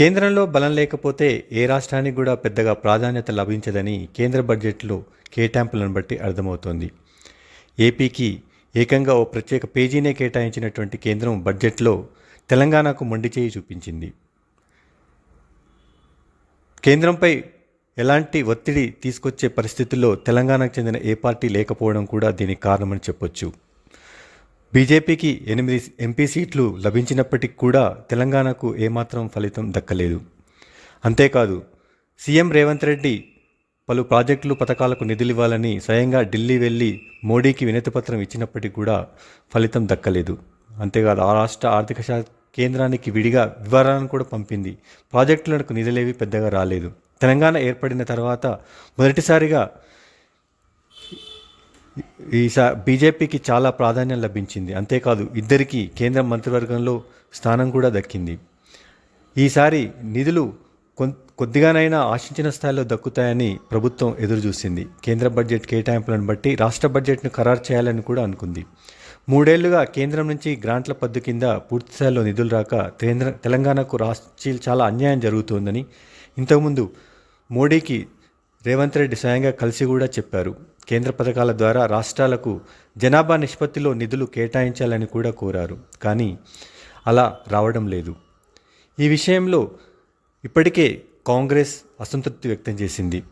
కేంద్రంలో బలం లేకపోతే ఏ రాష్ట్రానికి కూడా పెద్దగా ప్రాధాన్యత లభించదని కేంద్ర బడ్జెట్లో కేటాయింపులను బట్టి అర్థమవుతోంది. ఏపీకి ఏకంగా ఓ ప్రత్యేక పేజీనే కేటాయించినటువంటి కేంద్రం బడ్జెట్లో తెలంగాణకు మొండి చేయి చూపించింది. కేంద్రంపై ఎలాంటి ఒత్తిడి తీసుకొచ్చే పరిస్థితుల్లో తెలంగాణకు చెందిన ఏ పార్టీ లేకపోవడం కూడా దీనికి కారణమని చెప్పొచ్చు. బీజేపీకి ఎనిమిది ఎంపీ సీట్లు లభించినప్పటికీ కూడా తెలంగాణకు ఏమాత్రం ఫలితం దక్కలేదు. అంతేకాదు సీఎం రేవంత్ రెడ్డి పలు ప్రాజెక్టులు పథకాలకు నిధులు ఇవ్వాలని స్వయంగా ఢిల్లీ వెళ్ళి మోడీకి వినతిపత్రం ఇచ్చినప్పటికీ కూడా ఫలితం దక్కలేదు. అంతేకాదు ఆ రాష్ట్ర ఆర్థిక శాఖ కేంద్రానికి విడిగా వివరాలను కూడా పంపింది. ప్రాజెక్టులకు నిధులేవి పెద్దగా రాలేదు. తెలంగాణ ఏర్పడిన తర్వాత మొదటిసారిగా ఈసా బీజేపీకి చాలా ప్రాధాన్యం లభించింది. అంతేకాదు ఇద్దరికీ కేంద్ర మంత్రివర్గంలో స్థానం కూడా దక్కింది. ఈసారి నిధులు కొద్దిగానైనా ఆశించిన స్థాయిలో దక్కుతాయని ప్రభుత్వం ఎదురుచూసింది. కేంద్ర బడ్జెట్ కేటాయింపులను బట్టి రాష్ట్ర బడ్జెట్ను ఖరారు చేయాలని కూడా అనుకుంది. మూడేళ్ళుగా కేంద్రం నుంచి గ్రాంట్ల పద్దు కింద పూర్తి స్థాయిలో నిధులు రాక కేంద్ర తెలంగాణకు రాష్ట్ర చాలా అన్యాయం జరుగుతోందని ఇంతకుముందు మోడీకి రేవంత్ రెడ్డి స్వయంగా కలిసి కూడా చెప్పారు. కేంద్ర పథకాల ద్వారా రాష్ట్రాలకు జనాభా నిష్పత్తిలో నిధులు కేటాయించాలని కూడా కోరారు. కానీ అలా రావడం లేదు. ఈ విషయంలో ఇప్పటికే కాంగ్రెస్ అసంతృప్తి వ్యక్తం చేసింది.